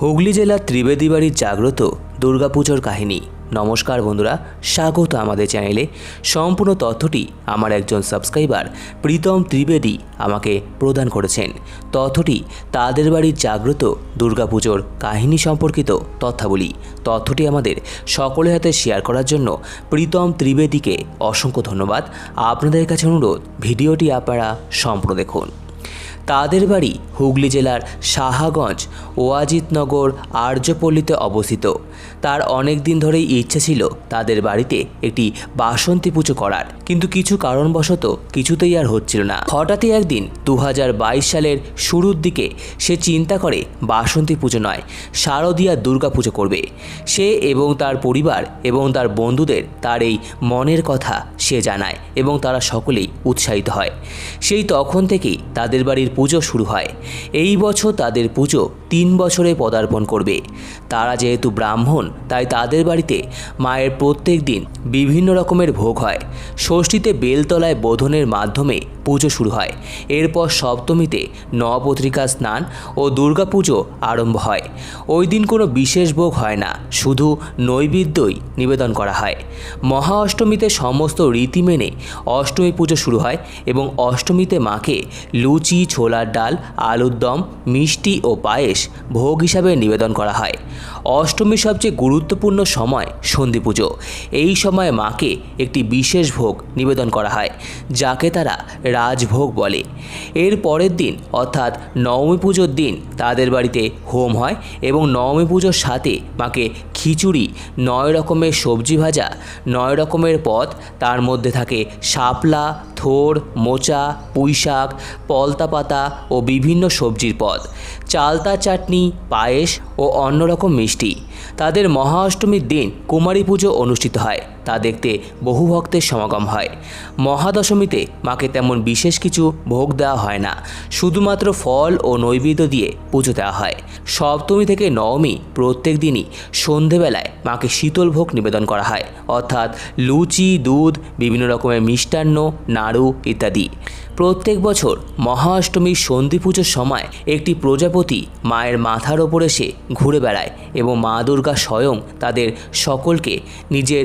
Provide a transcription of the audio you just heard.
হুগলি জেলার ত্রিবেদী বাড়ির জাগ্রত দুর্গাপুজোর কাহিনী। নমস্কার বন্ধুরা, স্বাগত আমাদের চ্যানেলে। সম্পূর্ণ তথ্যটি আমার একজন সাবস্ক্রাইবার, প্রীতম ত্রিবেদী, আমাকে প্রদান করেছেন। তথ্যটি তাদের বাড়ির জাগ্রত দুর্গাপুজোর কাহিনী সম্পর্কিত তথ্যাবলী। তথ্যটি আমাদের সকলের হাতে শেয়ার করার জন্য প্রীতম ত্রিবেদীকে অসংখ্য ধন্যবাদ। আপনাদের কাছে অনুরোধ, ভিডিওটি আপনারা সম্পূর্ণ দেখুন। তাদের বাড়ি হুগলি জেলার সাহাগঞ্জ ওয়াজিতনগর আর্যপল্লীতে অবস্থিত। তার অনেক দিন ধরেই ইচ্ছে ছিল তাদের বাড়িতে একটি বাসন্তী পুজো করার। কিন্তু কিছু কারণবশত কিছুতেই আর হচ্ছিল না। হঠাৎই একদিন দু হাজার বাইশ সালের শুরুর দিকে সে চিন্তা করে বাসন্তী পুজো নয়, শারদীয়া দুর্গা পুজো করবে। সে এবং তার পরিবার এবং তার বন্ধুদের তার এই মনের কথা সে জানায় এবং তারা সকলেই উৎসাহিত হয়। সেই তখন থেকেই তাদের বাড়ির পুজো শুরু হয়। এই বছর তাদের পুজো তিন বছরে পদার্পণ করবে। তারা যেহেতু ব্রাহ্মণ, তাই তাদের বাড়িতে মায়ের প্রত্যেক দিন বিভিন্ন রকমের ভোগ হয়। ষষ্ঠীতে বেলতলায় বোধনের মাধ্যমে পুজো শুরু হয়। এরপর সপ্তমীতে নবপত্রিকা স্নান ও দুর্গাপুজো আরম্ভ হয়। ওই দিন কোনো বিশেষ ভোগ হয় না, শুধু নৈবেদ্যই নিবেদন করা হয়। মহা অষ্টমীতে সমস্ত রীতি মেনে অষ্টমী পুজো শুরু হয় এবং অষ্টমীতে মাকে লুচি ছোলার ডাল, আলুর দম, মিষ্টি ও পায়েস ভোগ হিসাবে নিবেদন করা হয়। অষ্টমীর সবচেয়ে গুরুত্বপূর্ণ সময় সন্ধি পুজো। এই সময় মাকে একটি বিশেষ ভোগ নিবেদন করা হয়, যাকে তারা রাজভোগ বলে। এর পরের দিন, অর্থাৎ নবমী পুজোর দিন, তাদের বাড়িতে হোম হয় এবং নবমী পুজোর সাথে মাকে খিচুড়ি, নয় রকমের সবজি ভাজা, নয় রকমের পদ, তার মধ্যে থাকে শাপলা, থোর, মোচা, পুঁইশাক, পলতা পাতা ও বিভিন্ন সবজির পদ। চালতা চাটনি, পায়েস ও অন্যরকম মিষ্টি। তাদের মহা অষ্টমীর দিন কুমারী পুজো অনুষ্ঠিত হয়। তা দেখতে বহু ভক্তের সমাগম হয়। মহাদশমীতে মাকে তেমন বিশেষ কিছু ভোগ দেওয়া হয় না। শুধুমাত্র ফল ও নৈবেদ্য দিয়ে পুজো দেওয়া হয়। সপ্তমী থেকে নবমী প্রত্যেক দিনই সন্ধেবেলায় মাকে শীতল ভোগ নিবেদন করা হয়। অর্থাৎ লুচি, দুধ, বিভিন্ন রকমের মিষ্টান্ন, নাড়ু ইত্যাদি। প্রত্যেক বছর মহা অষ্টমীর সন্ধি পুজোর সময় একটি প্রজাপতি মায়ের মাথার ওপর এসে ঘুরে বেড়ায় এবং মা দুর্গা স্বয়ং তাদের সকলকে নিজের